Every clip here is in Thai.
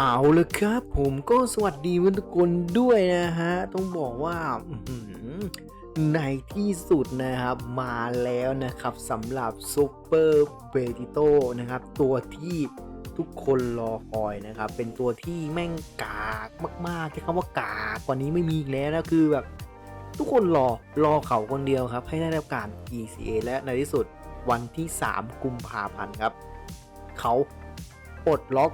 เอาลยครับ ผมก็สวัสดีทุกคนด้วยนะฮะ ต้องบอกว่าในที่สุดนะครับมาแล้วนะครับสำหรับซูเปอร์เบติโตนะครับ ตัวที่ทุกคนรอคอยนะครับ เป็นตัวที่แม่งกากมากๆใช้คำว่ากากกว่านี้ไม่มีอีกแล้วนะคือแบบทุกคนรอรอเขาคนเดียวครับ ให้ได้รับการ ECA และในที่สุดวันที่ 3 กุมภาพันธ์ครับ เขาปลดล็อก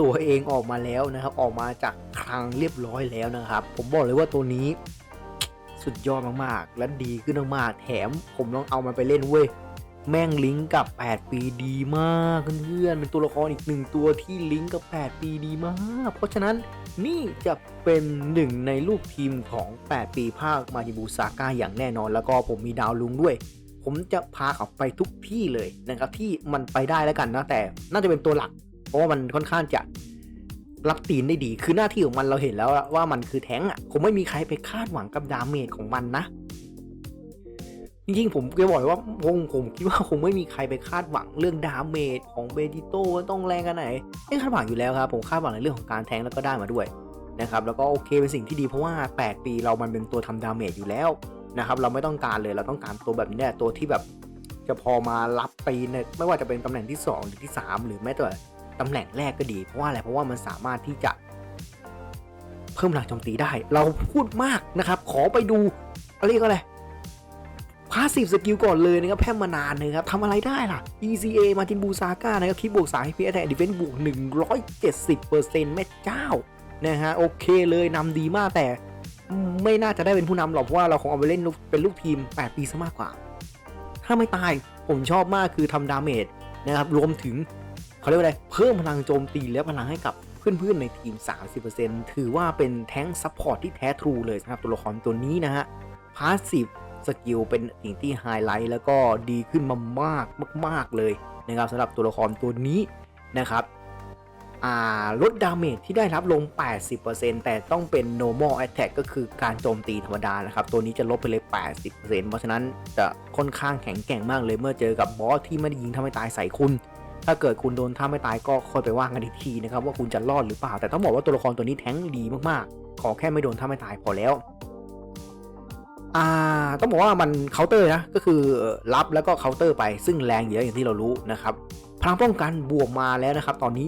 ตัวเองออกมาแล้วนะครับ ออกมาจากคลังเรียบร้อยแล้วนะครับ ผมบอกเลยว่าตัวนี้สุดยอดมากๆ และดีขึ้นมากๆ แถมผมลองเอามันไปเล่นเว้ย แม่งลิงก์กับ 8 ปีดีมากเพื่อนๆ เป็นตัวละครอีกหนึ่งตัวที่ลิงก์กับ 8 ปีดีมาก เพราะฉะนั้นนี่จะเป็นหนึ่งในลูกทีมของ 8 ปีภาคมาจิบูซาก้าอย่างแน่นอน แล้วก็ผมมีดาวลุงด้วย ผมจะพาเขาไปทุกที่เลยนะครับที่มันไปได้แล้วกันนะแต่น่าจะเป็นตัวหลัก เพราะว่ามันค่อนข้างจะรับตีนได้ดี คือหน้าที่ของมันเราเห็นแล้วว่ามันคือแท้งอะคงไม่มีใครไปคาดหวังกับดาเมจของมันนะ จริงๆ ผมก็บอกว่าผมผมคิดว่าคงไม่มีใครไปคาดหวังเรื่องดาเมจของเบดิโต้ว่าต้องแรงกันไหนไม่คาดหวังอยู่แล้วครับ ผมคาดหวังในเรื่องของการแทงแล้วก็ได้มาด้วยนะครับ แล้วก็โอเคเป็นสิ่งที่ดีเพราะว่า 8 ปีเรามันเป็นตัวทำดาเมจอยู่แล้วนะครับ เราไม่ต้องการเลยเราต้องการตัวแบบนี้ตัวที่แบบจะพอมารับตีเนี่ยไม่ว่าจะเป็นตำแหน่งที่ 2 หรือที่ 3 หรือแม้แต่ ตำแหน่งแรกก็ดี เพราะว่าอะไรเพราะว่ามันสามารถที่จะเพิ่มพลังโจมตีได้ เราพูดมากนะครับ ขอไปดูเรียกว่าอะไรพาสซีฟสกิลก่อนเลยนะครับแพร่มานานเลยครับทำอะไรได้ล่ะ ECA มาจินบูซาก้านะครับคิดบวกสายพีเอแทดิเฟนบวก 170%แม่เจ้านะฮะโอเคเลยนำดีมากแต่ไม่น่าจะได้เป็นผู้นำหรอกเพราะว่าเราคงเอาไปเล่นเป็นลูกทีม 8 ปีซะมากกว่า ถ้าไม่ตายผมชอบมากคือทำดาเมจนะครับรวมถึง เขาเรียกว่าอะไร เพิ่มพลังโจมตีและพลังให้กับเพื่อนๆในทีม 30%ถือว่าเป็นแท้งซัพพอร์ตที่แท้ทรูเลยสำหรับตัวละครตัวนี้นะฮะ พาสซีฟสกิลเป็นสิ่งที่ไฮไลท์แล้วก็ดีขึ้นมามากมาก ๆ เลยนะครับสำหรับตัวละครตัวนี้นะครับลดดาเมจที่ได้รับลง 80%แต่ต้องเป็น normal attack ก็คือการโจมตีธรรมดานะครับ ตัวนี้จะลดไปเลย 80%เพราะฉะนั้นจะค่อนข้างแข็งแกร่งมากเลยเมื่อเจอกับบอสที่ไม่ได้ยิงทำให้ตายใส่คุณ ถ้าเกิดคุณโดนท่าไม่ตายก็ค่อยไปว่ากันอีกทีนะครับว่าคุณจะรอดหรือเปล่า แต่ต้องบอกว่าตัวละครตัวนี้แท้งดีมากๆ ขอแค่ไม่โดนท่าไม่ตายพอแล้วอ่าต้องบอกว่ามันเคาน์เตอร์นะก็คือรับแล้วก็เคาน์เตอร์ไปซึ่งแรงเยอะอย่างที่เรารู้นะครับพลังป้องกันบวกมาแล้วนะครับ ตอนนี้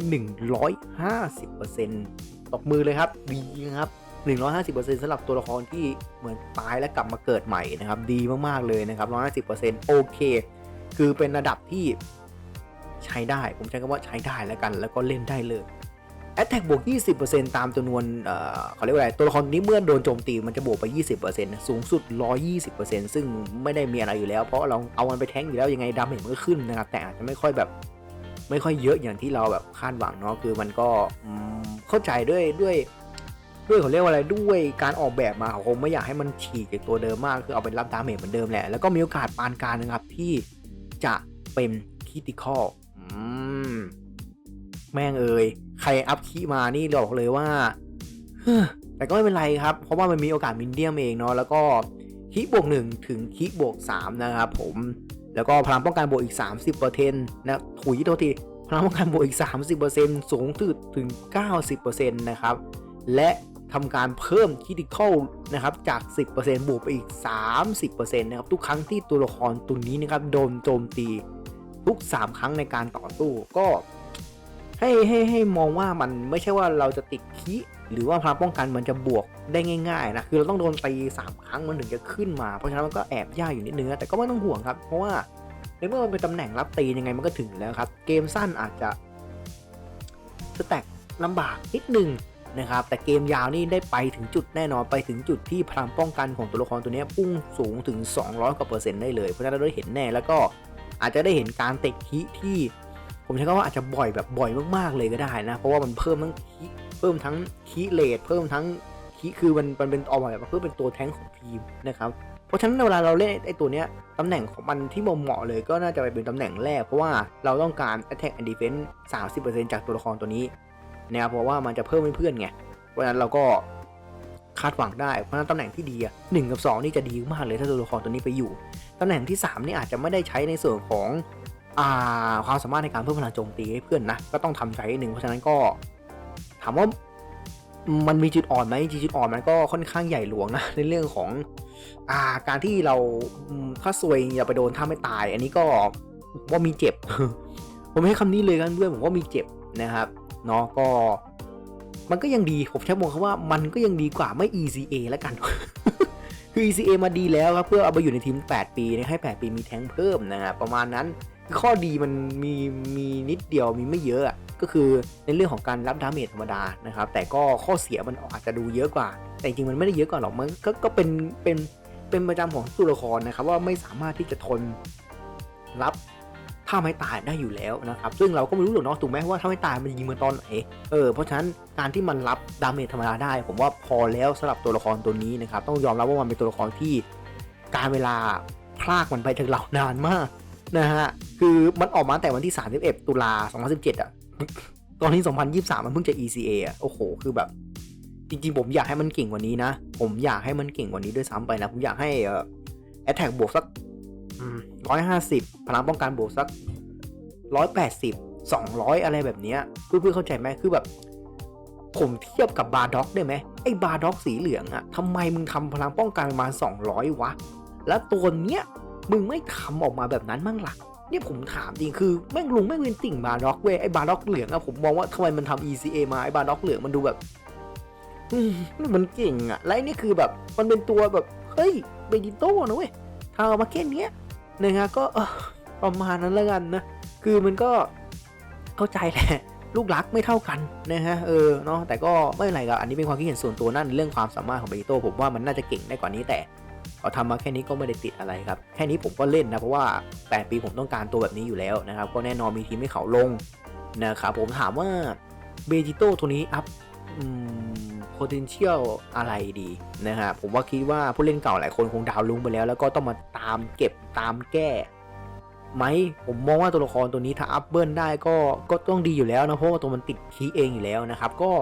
150%ตบมือเลยครับดีนะครับ 150%สำหรับตัวละครที่เหมือนตายและกลับมาเกิดใหม่นะครับ ดีมากๆเลยนะครับ 150%โอเค คือเป็นระดับที่ ใช้ได้ ผมใช้คำว่าใช้ได้แล้วกัน แล้วก็เล่นได้เลย Attack บวก 20%ตามจำนวนเอ่อเขาเรียกว่าอะไร ตัวละครนี้เมื่อโดนโจมตีมันจะบวกไป 20%นะสูงสุด 120%ซึ่งไม่ได้มีอะไรอยู่แล้ว เพราะเราเอามันไปแทงอยู่แล้วยังไงดาเมจมันก็ขึ้นนะครับ แต่อาจจะไม่ค่อยแบบ ไม่ค่อยเยอะอย่างที่เราแบบคาดหวังเนาะ คือมันก็เข้าใจด้วยด้วยด้วยเขาเรียกว่าอะไรด้วยการออกแบบมาเขาคงไม่อยากให้มันฉีกจากตัวเดิมมาก คือเอาเป็นรับดาเมจเหมือนเดิมแหละ แล้วก็มีโอกาสปานกลารนะครับที่จะเป็นคิติคอล แม่งเอ่ยใครอัพคีมานี่บอกเลยว่าแต่ก็ไม่เป็นไรครับ เพราะว่ามันมีโอกาสมินเดียมเองเนาะแล้วก็คีบวก1ถึงคีบวก3นะครับผมแล้วก็พลังป้องกันบวกอีก 30%นะถุยโทษทีพลังป้องกันบวกอีก 30%สูงถึงถึง 90%นะครับ และทำการเพิ่มคิติคอลนะครับจาก 10%บวกไปอีก 30%นะครับทุกครั้งที่ตัวละครตัวนี้นะครับโดนโจมตี ทุก 3 ครั้งในการต่อสู้ก็ให้ให้ให้มองว่ามันไม่ใช่ว่าเราจะติดคิหรือว่าพลังป้องกันมันจะบวกได้ง่ายๆนะคือเราต้องโดนตี3ครั้งมันถึงจะขึ้นมาเพราะฉะนั้นมันก็แอบยากอยู่นิดนึงแต่ก็ไม่ต้องห่วงครับ เพราะว่าในเมื่อมันเป็นตำแหน่งรับตียังไงมันก็ถึงแล้วครับ เกมสั้นอาจจะสแต็กลำบากนิดนึงนะครับแต่เกมยาวนี่ได้ไปถึงจุดแน่นอนไปถึงจุดที่พลังป้องกันของตัวละครตัวนี้พุ่งสูงถึง 200กว่าเปอร์เซ็นต์ได้เลยเพราะฉะนั้นเราได้เห็นแน่แล้วก็ อาจจะได้เห็นการเตะคิที่ ผมใช้คำว่าอาจจะบ่อยแบบบ่อยมากๆเลยก็ได้นะ เพราะว่ามันเพิ่มทั้งคีเพิ่มทั้งคีเลทเพิ่มทั้งคีคือมันมันเป็นออกมาแบบเพื่อเป็นตัวแท้งของทีมนะครับเพราะฉะนั้นเวลาเราเล่นไอ้ตัวเนี้ยตำแหน่งของมันที่เหมาะเลยก็น่าจะไปเป็นตำแหน่งแรก เพราะว่าเราต้องการ attack and defense 30%จากตัวละครตัวนี้นะครับเพราะว่ามันจะเพิ่มเพื่อนไงเพราะฉะนั้นเราก็คาดหวังได้เพราะนั้นตำแหน่งที่ดีอะหนึ่งกับสองนี่จะดีมากเลยถ้าตัวละครตัวนี้ไปอยู่ ตำแหน่งที่สามนี่อาจจะไม่ได้ใช้ในส่วนของอความสามารถในการเพิ่มพลังโจมตีให้เพื่อนนะ ก็ต้องทำใจนิดนึงเพราะฉะนั้นก็ ถามว่ามันมีจุดอ่อนไหมจุดอ่อนมันก็ค่อนข้างใหญ่หลวงนะ ในเรื่องของอาการที่เราถ้าซวยอย่าไปโดนถ้าไม่ตาย อันนี้ก็ว่ามีเจ็บ ผมให้คำนี้เลยกันด้วยผมว่ามีเจ็บนะครับเนาะก็ มันก็ยังดีผมใช้มองคำว่ามันก็ยังดีกว่าไม่ ECA แล้วกัน PCA มาดีแล้วครับเพื่อเอาไปอยู่ในทีม 8 ปีให้ 8 ปีมีแท้งเพิ่มนะครับประมาณนั้นข้อดีมันมีมีนิดเดียวมีไม่เยอะก็คือในเรื่องของการรับดาเมจธรรมดานะครับแต่ก็ข้อเสียมันอาจจะดูเยอะกว่า แต่จริงมันไม่ได้เยอะกว่าหรอกมันก็ก็เป็นเป็นเป็นประจำของตัวละครนะครับว่าไม่สามารถที่จะทนรับ ท่าไม้ตายได้อยู่แล้วนะครับซึ่งเราก็ไม่รู้หรอกเนาะถูกไหมว่าถ้าไม้ตายมันยิงมันตอนไหนเออเพราะฉะนั้นการที่มันรับดาเมจธรรมดาได้ ผมว่าพอแล้วสำหรับตัวละครตัวนี้นะครับต้องยอมรับว่ามันเป็นตัวละครที่ การเวลาพลากมันไปจากเรานานมากนะฮะคือมันออกมาแต่วันที่ 31 ตุลา 2017 อะ ตอนนี้ 2023 มันเพิ่งจะ ECA อะโอ้โห คือแบบ จริงๆ ผมอยากให้มันเก่งกว่านี้นะ ผมอยากให้มันเก่งกว่านี้ด้วยซ้ำไปนะ ผมอยากให้เอ่อ attack บวกสัก ร้อยห้าสิบพลังป้องกันบวกสักร้อยแปดสิบสองร้อยอะไรแบบเนี้ยเพื่อนๆเข้าใจไหมคือแบบ ผมเทียบกับบาร์ด็อกได้ไหมไอ้บาร์ด็อกสีเหลืองอะทำไมมึงทำพลังป้องกันประมาณ200วะ แล้วตัวเนี้ยมึงไม่ทำออกมาแบบนั้นมั่งล่ะเนี่ยผมถามจริงคือแม่งลุงแม่งเป็นติ่งบาร์ด็อกเว้ยไอ้บาร์ด็อกเหลืองอะผมมองว่าทำไมมันทำ ECA มาไอ้บาร์ด็อกเหลืองมันดูแบบมันเก่งอะและนี่คือแบบ มันเป็นตัวแบบ เฮ้ยเบจิโต้นะเว้ยทำมาแค่เนี้ย นะฮะก็ออประมาณนั้นแล้วกันนะคือมันก็เข้าใจแหละลูกรักไม่เท่ากันนะฮะเออเนาะแต่ก็ไม่เป็นไรครับอันนี้เป็นความคิดเห็นส่วนตัวนั่นเรื่องความสามารถของเบจิโตผมว่ามันน่าจะเก่งได้กว่านี้แต่เขาทำมาแค่นี้ก็ไม่ได้ติดอะไรครับ แค่นี้ผมก็เล่นนะเพราะว่า 8 ปีผมต้องการตัวแบบนี้อยู่แล้วนะครับ ก็แน่นอนมีทีมให้เขาลงนะครับผมถามว่าเบจิโต้ตัวนี้อัพ potential อะไรดีนะฮะผมว่าคิดว่าผู้เล่นเก่าหลายคนคงดาวลุงไปแล้ว แล้วก็ต้องมาตามเก็บตามแก้ไหมผมมองว่าตัวละครตัวนี้ถ้าอัพเบิลได้ก็ก็ต้องดีอยู่แล้วนะเพราะว่าตัวมันติดคีย์เองอยู่แล้วนะครับก็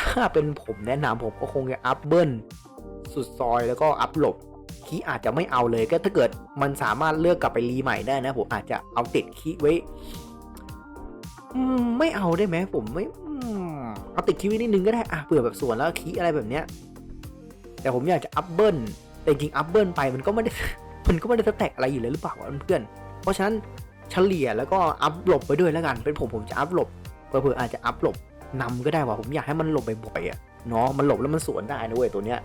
ถ้าเป็นผมแนะนำผมก็คงจะอัพเบิลสุดซอยแล้วก็อัพหลบคีอาจจะไม่เอาเลยก็ถ้าเกิดมันสามารถเลือกกลับไปรีใหม่ได้นะผมอาจจะเอาติดคีไว้ ไม่เอาได้ไหมผมไม่เอาติดคีย์ไว้นิดนึงก็ได้อะเผื่อแบบส่วนแล้วคีอะไรแบบเนี้ยแต่ผมอยากจะอัพเบิลแต่จริงอัพเบิลไปมันก็ไม่ได้มันก็ไม่ได้สแต็กอะไรอยู่เลยหรือเปล่าวะเพื่อนเพราะฉะนั้นเฉลี่ยแล้วก็อัพหลบไปด้วยแล้วกัน เป็นผมผมจะอัพหลบเผื่อๆอาจจะอัพหลบนำก็ได้ว่ะผมอยากให้มันหลบบ่อยๆอะเนาะมันหลบแล้วมันสวนได้นะเว้ยตัวเนี้ย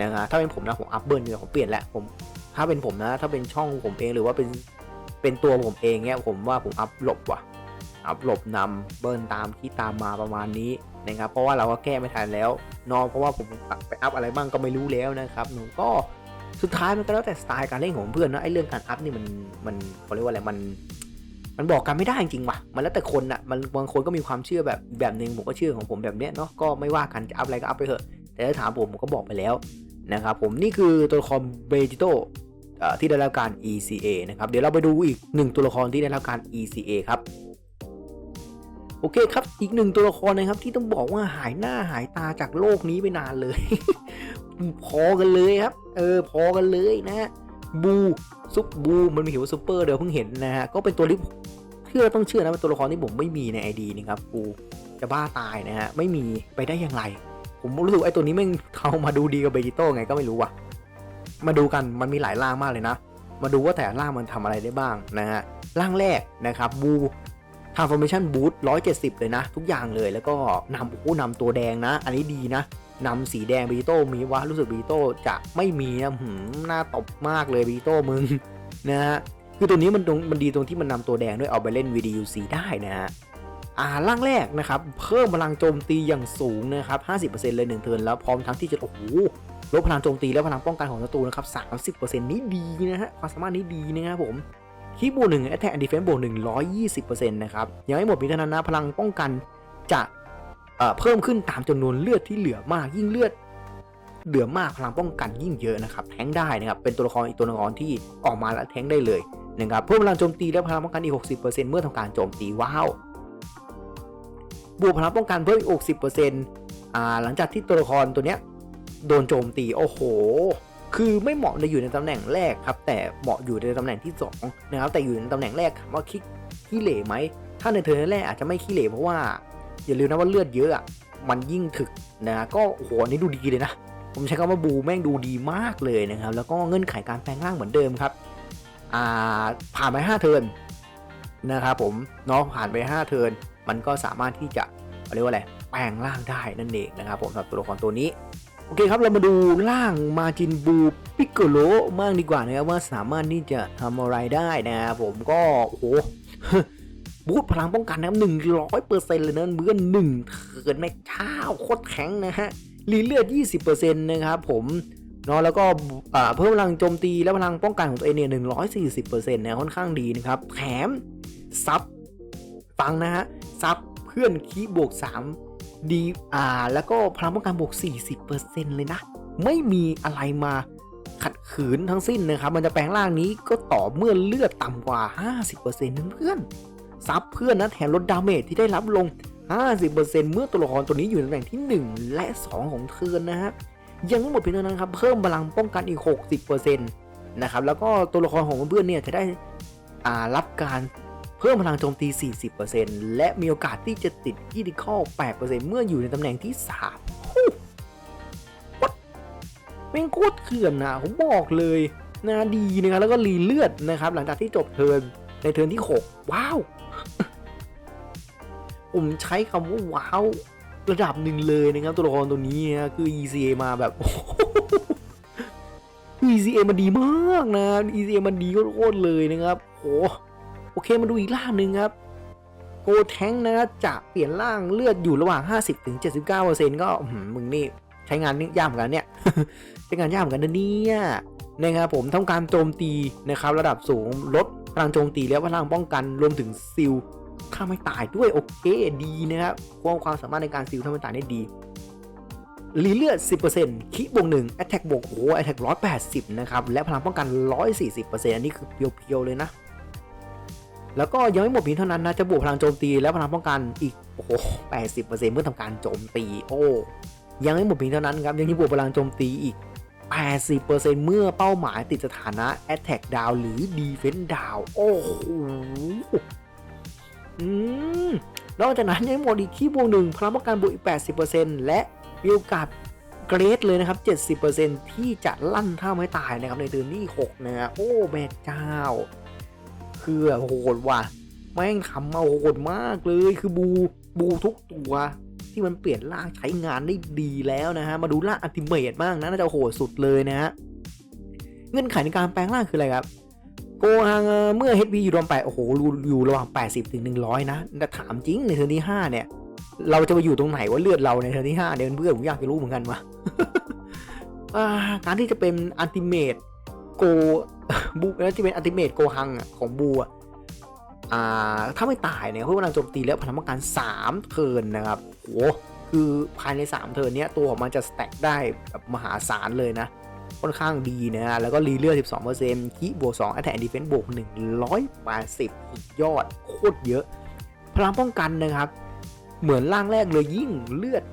นะฮะถ้าเป็นผมนะผมอัพเบิลเนี่ยผมเปลี่ยนแหละผม ถ้าเป็นผมนะ ถ้าเป็นช่องผมเองหรือว่าเป็นเป็นตัวผมเองเนี่ยผมว่าผมอัพหลบว่ะ อัพหลบนำเบิลตามที่ตามมาประมาณนี้นะครับ เพราะว่าเราก็แก้ไม่ทันแล้วนาะเพราะว่าผมไปอัพอะไรบ้างก็ไม่รู้แล้วนะครับหนูก็สุดท้ายมันก็แล้วแต่สไตล์การเล่นของเพื่อนนะไอ้เรื่องการอัพนี่มันมันเขาเรียกว่าอะไรมัน มันบอกกันไม่ได้จริงๆว่ะมันแล้วแต่คนอะมันบางคนก็มีความเชื่อแบบแบบหนึ่งผมก็เชื่อของผมแบบเนี้ยเนาะก็ไม่ว่ากันจะอัพอะไรก็อัพไปเถอะแต่ถ้าถามผมผมก็บอกไปแล้วนะครับผมนี่คือตัวละครเบจิโตที่ได้รับการ ECA นะครับ เดี๋ยวเราไปดูอีกหนึ่งตัวละครที่ได้รับการ ECA ครับ โอเคครับ อีกหนึ่งตัวละครนะครับ ที่ต้องบอกว่าหายหน้าหายตาจากโลกนี้ไปนานเลย พอกันเลยครับ เออ พอกันเลยนะฮะบูซุปบูมันมีเขียนว่าซูเปอร์เดี๋ยวเพิ่งเห็นนะฮะ ก็เป็นตัวที่เชื่อต้องเชื่อนะเป็นตัวละครที่ผมไม่มีในไอดีนะครับกูจะบ้าตายนะฮะ ไม่มีไปได้อย่างไร ผมรู้สึกไอตัวนี้แม่งเขามาดูดีกับเบจิโต้ไงก็ไม่รู้ว่ะ มาดูกันมันมีหลายร่างมากเลยนะ มาดูว่าแต่ละร่างมันทำอะไรได้บ้างนะฮะ ร่างแรกนะครับบู transformation boost 170 เลยนะ ทุกอย่างเลยแล้วก็นำโอ้โหนำตัวแดงนะ อันนี้ดีนะนำสีแดงบีโต้มีวะรู้สึกบีโต้จะไม่มีนะหืมหน้าตบมากเลยบีโต้มึงนะฮะคือตัวนี้มันตรงมันดีตรงที่มันนำตัวแดงด้วยเอาไปเล่น VDUC ได้นะฮะอ่าร่างแรกนะครับ เพิ่มพลังโจมตีอย่างสูงนะครับ 50%เลยหนึ่งเทิร์นแล้วพร้อมทั้งที่จะโอ้โหลดพลังโจมตีและพลังป้องกันของศัตรูนะครับ 30%นี้ดีนะฮะความสามารถนี้ดีนะครับผม คีบวกหนึ่งแอตแทกแอนดิเฟนบวกหนึ่งร้อยยี่สิบเปอร์เซ็นต์นะครับ ยังไม่หมดเพีเท่านั้นนะ พลังป้องกันจะเพิ่มขึ้นตามจำนวนเลือดที่เหลือมากยิ่งเลือดเหลือมากพลังป้องกันยิ่งเยอะนะครับแทงได้นะครับเป็นตัวละครอีกตัวละครที่ออกมาแล้วแทงได้เลยนะครับเพิ่มพลังโจมตีและพลังป้องกันอีก 60%เมื่อทำการโจมตีว้าวบวกพลังป้องกันเพิ่มอีก 60%อ่าหลังจากที่ตัวละครตัวเนี้ยโดนโจมตีโอ้โห คือไม่เหมาะในอยู่ในตำแหน่งแรกครับ แต่เหมาะอยู่ในตำแหน่งที่2นะครับแต่อยู่ในตำแหน่งแรกถามว่าขี้ขี้เหร่ไหมถ้าในเทอร์นแรกอาจจะไม่ขี้เหร่เพราะว่า อย่าลืมนะว่าเลือดเยอะอะมันยิ่งถึกนะก็โอ้โหอันนี้ดูดีเลยนะ ผมใช้คำว่าบูแม่งดูดีมากเลยนะครับ แล้วก็เงื่อนไขการแปลงร่างเหมือนเดิมครับอ่าผ่านไป5เทิร์นนะครับผมเนาะผ่านไป 5 เทิร์นมันก็สามารถที่จะเรียกว่าอะไรแปลงร่างได้นั่นเองนะครับผมสำหรับตัวละครตัวนี้ อเคครับเรามาดูร่างมาจินบูปิกโกโลมากดีกว่านะครับว่าสามารถที่จะทำอะไรได้นะครับผมก็โอ้โหบูทพลังป้องกันนะครับหนึ่งร้อยเปอร์เซ็นต์เลยนะเมื่อหนึ่งเถิดในเช้าโคตรแข็งนะฮะรีเลือด20%นต์นะครับผมเนาะแล้วก็เพิ่มพลังโจมตีและพลังป้องกันของตัวเองเนี่ย140%นต์นะค่อนข้างดีนะครับแถมซับฟังนะฮะซับเพื่อนคีบวก3 ดีอ่าแล้วก็พลังป้องกันบวก 40%เลยนะ ไม่มีอะไรมาขัดขืนทั้งสิ้นนะครับ มันจะแปลงร่างนี้ก็ต่อเมื่อเลือดต่ำกว่า 50%นั้นเพื่อนซับเพื่อนนะแถมลดดาเมจที่ได้รับลง 50%เมื่อตัวละครตัวนี้อยู่ในตำแหน่งที่ 1 และ 2 ของเทินนะฮะยังไม่หมดเพียงเท่านั้นครับ เพิ่มพลังป้องกันอีก 60%นะครับ แล้วก็ตัวละครของเพื่อนเนี่ยจะได้อ่ารับการ เพิ่มพลังโจมตี 40%และมีโอกาสที่จะติดคีดิคอล8%เมื่ออยู่ในตำแหน่งที่3ฮู้ What? แม่งโคตรเขื่อนนะผมบอกเลยนะดีนะครับแล้วก็รีเลือดนะครับ หลังจากที่จบเทิร์นในเทิร์นที่ 6 ว้าว ผมใช้คำว่าว้าวระดับหนึ่งเลยนะครับตัวละครตัวนี้นะคือ ECA มาแบบ ECA มันดีมากนะ ECA มันดีโคตรเลยนะครับโอ้ โอเคมาดูอีกร่างหนึ่งครับโกแทงนะจะเปลี่ยนร่างเลือดอยู่ระหว่าง 50-79%ก็มึงนี่ใช้งานนี่ยากเหมือนกันเนี่ยใช้งานยากเหมือนกันนะเนี่ยนะครับผมทำการโจมตีนะครับระดับสูงลดพลังโจมตีและพลังป้องกันรวมถึงซิลฆ่าไม่ตายด้วยโอเคดีนะครับความความสามารถในการซิลฆ่าไม่ตายได้ดีรีเลือด 10%คิบวก1 Attack บวกโอ้ Attack 180 นะครับ และพลังป้องกัน 140%อันนี้คือเพียวๆเลยนะ แล้วก็ยังไม่หมดเพียงเท่านั้นนะจะบวกพลังโจมตีและพลังป้องกันอีกโอ้โห80%เมื่อทำการโจมตีโอ้ยังไม่หมดเพียงเท่านั้นครับยังมีบวกพลังโจมตีอีก 80%เมื่อเป้าหมายติดสถานะ Attack Down หรือ Defense Down โอ้โหอืมนอกจากนั้นยังไม่หมดอีกที่บวกหนึ่งพลังป้องกันบวกอีก 80%และมีโอกาสเกรดเลยนะครับ 70%ที่จะลั่นท่าไม้ตายนะครับในเดือนที่ 6 นะ โอ้แม่เจ้า คือแบบโหดว่ะแม่งทำมาโหดมากเลยคือบูบูทุกตัวที่มันเปลี่ยนร่างใช้งานได้ดีแล้วนะฮะ มาดูร่างอัลติเมตบ้างนะน่าจะโหดสุดเลยนะฮะ เงื่อนไขในการแปลงร่างคืออะไรครับ โกฮังเอ่อเมื่อ HP อยู่รวมไปโอ้โหอยู่ระหว่าง 80ถึง100 นะแต่ถามจริงในเทอร์นที่ 5 เนี่ย เราจะไปอยู่ตรงไหนว่าเลือดเราในเทอร์นที่ 5 เนี่ยเพื่อนผมอยากจะรู้เหมือนกันว่ะอ่าการที่จะเป็นอัลติเมตโก บูแล้วที่เป็นอัลติเมตโกฮังอะของบูอะอ่าถ้าไม่ตายเนี่ยเพื่อพลังโจมตีแล้วพลังป้องกัน3เทิร์นนะครับโหคือภายใน 3 เทิร์นเนี้ยตัวของมันจะสแต็กได้แบบมหาศาลเลยนะ ค่อนข้างดีนะ แล้วก็รีเลือด12%คีบวก2 Attack and Defense บวก180อีกยอด โคตรเยอะ พลังป้องกันนะครับ เหมือนร่างแรกเลยยิ่งเลือด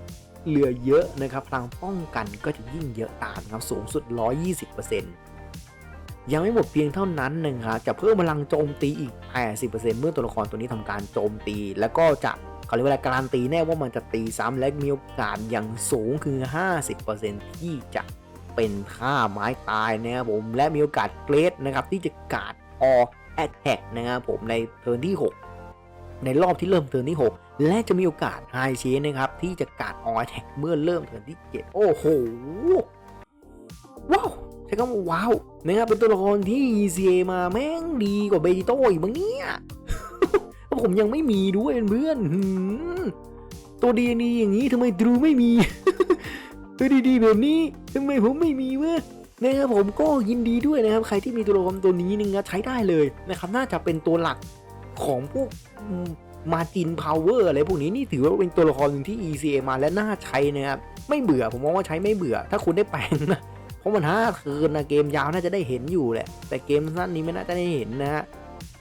เหลือเยอะนะครับ พลังป้องกันก็จะยิ่งเยอะตามครับสูงสุด 120% ยังไม่หมดเพียงเท่านั้นนะครับจะเพิ่มพลังโจมตีอีก 80%เมื่อตัวละครตัวนี้ทำการโจมตี แล้วก็จะเขาเรียกว่าการันตีแน่ว่ามันจะตีซ้ำและมีโอกาสอย่างสูงคือ 50%ที่จะเป็นท่าไม้ตายนะครับผมและมีโอกาสเกรดนะครับที่จะการ์ดออแอ t แทกนะครับผมในเทิร์นที่ 6 ในรอบที่เริ่มเทิร์นที่ 6 และจะมีโอกาสไฮเชนนะครับที่จะการ์ดออแอ t แทกเมื่อเริ่มเทิร์นที่ 7 โอ้โหว้าว ใช้คำว่าว้าวนะครับเป็นตัวละครที่ ECA มาแม่งดีกว่าเบจิโต้อีกมั้งเนี่ยผมยังไม่มีด้วยเพื่อนตัวดีดีอย่างนี้ทำไมดูไม่มีตัวดีๆแบบนี้ทำไมผมไม่มีวะนะครับผมก็ยินดีด้วยนะครับ ใครที่มีตัวละครตัวนี้นึงนะใช้ได้เลยนะครับน่าจะเป็นตัวหลักของพวกมาจินพาวเวอร์อะไรพวกนี้นี่ถือว่าเป็นตัวละครหนึ่งที่ ECA มาและน่าใช้นะครับไม่เบื่อผมมองว่าใช้ไม่เบื่อ ถ้าคุณได้แปลงนะ ราะมันห้าคืนนะเกมยาวน่าจะได้เห็นอยู่แหละ แต่เกมสั้นนี้ไม่น่าจะได้เห็นนะฮะ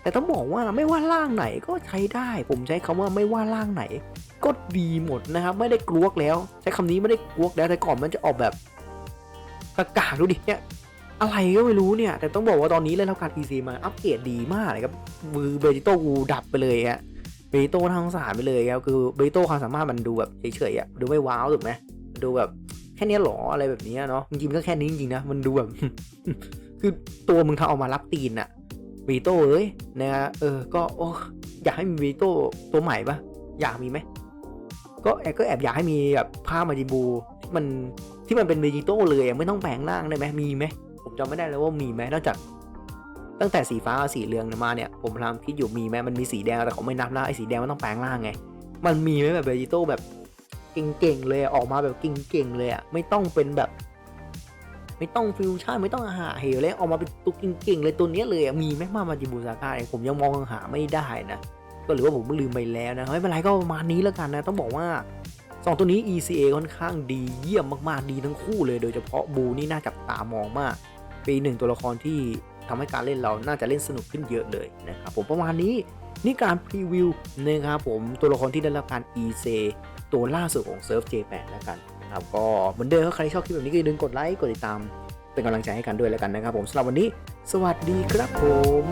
แต่ต้องบอกว่าไม่ว่าร่างไหนก็ใช้ได้ ผมใช้คำว่าไม่ว่าร่างไหน ก็ดีหมดนะครับ ไม่ได้กลวกแล้ว ใช้คำนี้ไม่ได้กลวกแล้วแต่ก่อนมันจะออกแบบกากาดูดิเนี่ยอะไรก็ไม่รู้เนี่ย แต่ต้องบอกว่าตอนนี้เลยแล้วการ PC มาอัปเกรดดีมากเลยครับมือเบจิโต้กูดับไปเลยฮะเบโต้ทั้งสารไปเลยครับคือเบโต้ความสามารถมันดูแบบเฉยๆอะดูไม่ว้าวถูกไหมดูแบบ แค่นี้หรออะไรแบบนี้เนาะจริงๆมันก็แค่นี้จริงๆนะมันดูแบบคือตัวมึงทำเอามารับตีนอะเบโต้เอ้ยนะฮะเออก็โอ้อยากให้มีเบโต้ตัวใหม่ปะอยากมีไหมก็แอบก็แอบอยากให้มีแบบผ้ามาจิบูที่มันที่มันเป็นเบจิโต้เลยไม่ต้องแปลงร่างได้ไหมมีไหมผมจำไม่ได้แล้วว่ามีไหมนอกจาก ตั้งแต่สีฟ้าสีเหลืองมาเนี่ย ผมพยายามคิดอยู่มีไหมมันมีสีแดงแต่เขาไม่นับนะไอ้สีแดงมันต้องแปลงร่างไง มันมีไหมแบบเบจิโต้แบบ เก่งๆเลยออกมาแบบเก่งๆเลยอะไม่ต้องเป็นแบบ ไม่ต้องฟิวชั่นไม่ต้องอาหาเหวเลยออกมาเป็นตัวเก่งๆเลยตัวเนี้ยเลยอะมีไหมมามาจิบูซาก้าเนี่ยผมยังมองหาไม่ได้นะก็หรือว่าผมลืมไปแล้วนะไม่เป็นไรก็ประมาณนี้แล้วกันนะต้องบอกว่าสองตัวนี้ ECA ค่อนข้างดีเยี่ยมมากๆดีทั้งคู่เลย โดยเฉพาะบูนี่น่าจับตามองมากเป็นอีหนึ่งตัวละครที่ทำให้การเล่นเราน่าจะเล่นสนุกขึ้นเยอะเลยนะครับผมประมาณนี้นี่การพรีวิวนะครับผมตัวละครที่ได้รับการ EC ตัวล่าสุดของเซิร์ฟ J8 แล้วกันนะครับก็เหมือนเดิมถ้าใครชอบคลิปแบบนี้ก็อย่าลืมกดไลค์กดติดตาม เป็นกำลังใจให้กันด้วยแล้วกันนะครับผมสำหรับวันนี้ สวัสดีครับผม